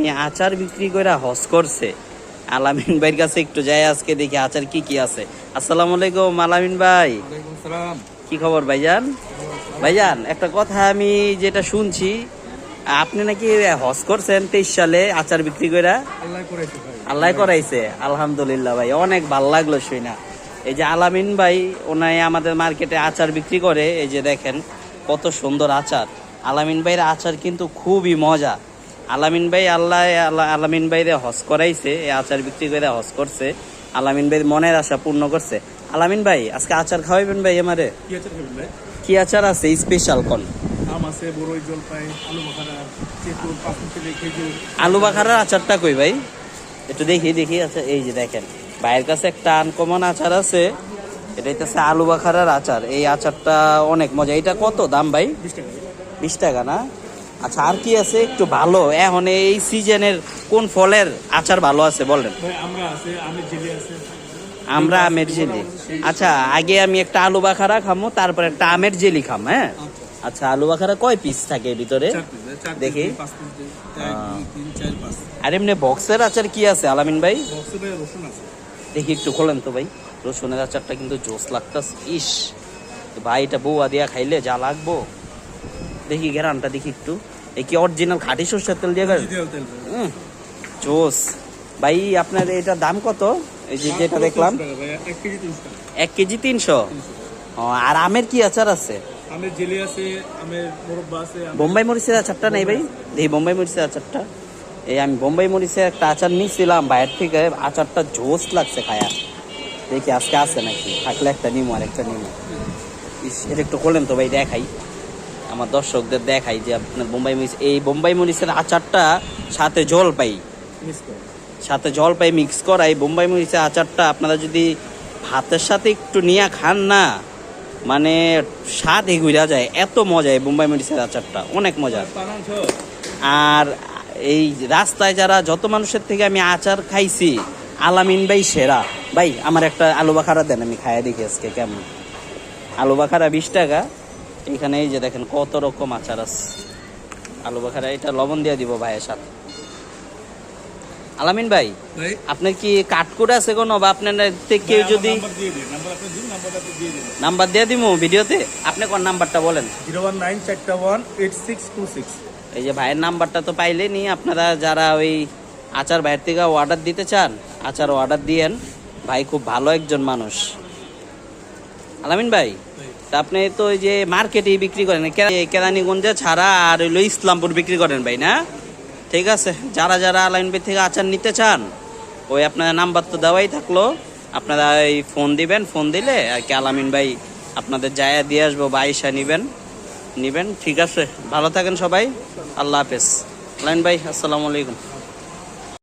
উনি আচার বিক্রি করে হজ করছে। আলামিন ভাইয়ের কাছে একটু যাই আজকে দেখি আচার কি কি আছে। আসসালামু আলাইকুম আলামিন ভাই। কি খবর ভাইজান? ভাইজান একটা কথা আমি যেটা শুনছি আপনি নাকি হজ করছেন তেইশ সালে আচার বিক্রি করে আল্লাহ আল্লাহ করাইছে আলহামদুলিল্লাহ ভাই অনেক ভালো লাগল শুই না এই যে আলামিন ভাই ওনাই আমাদের মার্কেটে আচার বিক্রি করে এই যে দেখেন কত সুন্দর আচার। আলামিন ভাইয়ের আচার কিন্তু খুবই মজা। আলামিন ভাই আল্লাহ আলামিন ভাইরে হজ করাইছে এই আচার বিক্রি করে হজ করছে। আলামিন ভাইয়ের মনের আশা পূর্ণ করছে। আলামিন ভাই আজকে আচার খাওয়াইবেন ভাই আমারে? কি ভাই? আচার আছে? স্পেশাল কোন? আলু বাখারার আচারটা কই ভাই? একটু দেখি দেখি আচ্ছা এই যে দেখেন। ভাইয়ের কাছে একটা আনকমন আচার আছে। এটা হইতেছে আলু বাখারার আচার। এই আচারটা অনেক মজা। এটা কত দাম ভাই? বিশ টাকা না? আচ্ছা আর কি আছে? একটু ভালো। এখন এই সিজনের কোন ফলের আচার ভালো আছে বলেন? আমরা আমের জেলি আচ্ছা আগে আমি একটা আলু বাখারা খামো তারপর একটা আমের জেলি খাম হ্যাঁ? আচ্ছা। আলু বাখারা কয় পিস থাকে ভিতরে? চার দেখি। আর এমনি বক্সের আচার কি আছে আলামিন ভাই? দেখি একটু খোলেন তো ভাই। রসুনের আচারটা কিন্তু জোস লাগতাস ইস। ভাই এটা বউয়া দিয়া খাইলে যা লাগবো। দেখি ঘেরানটা দেখি একটু। এই কি অরিজিনাল খাঁটি সরষের তেল দিয়ে করেন? তেল ভাই। জোস। ভাই আপনার এটার দাম কত? এই যে যেটা দেখলাম। 300 টাকা ভাই, এক কেজি তিনশো আর আমের কি আচার আছে? আমের জেলি আছে আমের মোরব্বা আছে বোম্বাই মরিচের আচারটা নেই ভাই? দেখি বোম্বাই মরিচের আচারটা। এই আমি বোম্বাই মরিচের একটা আচার নিয়েছিলাম বাইরের থেকে। আচারটা জোস লাগছে খায়া। দেখি আজকে আছে নাকি? থাকলে একটা নিমো আর একটা নিমো। ইস, এটা একটু করলেন তো ভাই দেখাই। আমার দর্শকদের দেখাই যে আপনার বোম্বাই মরিচ এই বোম্বাই মরিচের আচারটা সাথে জল পাই সাথে জল পাই মিক্স করা এই বোম্বাই মরিচের আচারটা আপনারা যদি ভাতের সাথে একটু নিয়ে খান না মানে স্বাদ এগুলা যায়। এত মজা এই বোম্বাই মরিচের আচারটা অনেক মজা। আর এই রাস্তায় যারা যত মানুষের থেকে আমি আচার খাইছি আলামিন ভাই সেরা। ভাই আমার একটা আলু বাখারা দেন আমি খাইয়া দেখি আজকে কেমন। আলু বাখারা বিশ টাকা এখানে এই যে দেখেন কত রকম আচার আছে। আলু বাখারা এটা লবণ দিয়ে দিব ভাইয়ের সাথে। আলামিন ভাই আপনার কি কাট করে আছে কোনো? বা আপনার থেকে কেউ যদি নাম্বার দিয়ে দিব ভিডিওতে? আপনি কোন নাম্বারটা বলেন? জিরো ওয়ান নাইন চারটা one eight six two six. এই যে ভাইয়ের নাম্বারটা তো পাইলেনি আপনারা যারা ওই আচার বাইরে থেকে অর্ডার দিতে চান আচার অর্ডার দিয়েন। ভাই খুব ভালো একজন মানুষ। আলামিন ভাই আপনি তো ওই যে মার্কেটে বিক্রি করেন কেরানীগঞ্জে ছাড়া আর হইল ইসলামপুর বিক্রি করেন ভাই, না? ঠিক আছে, যারা যারা আলামিন ভাই থেকে আচার নিতে চান, ওই আপনার নাম্বার তো দেওয়াই থাকল, আপনারা এই ফোন দিবেন, ফোন দিলে আর কি আলামিন ভাই আপনাদের জায়গা দিয়ে আসব বা আইসা নিবেন নিবেন, ঠিক আছে, ভালো থাকেন সবাই, আল্লাহ হাফেজ। আলামিন ভাই, আসসালামু আলাইকুম।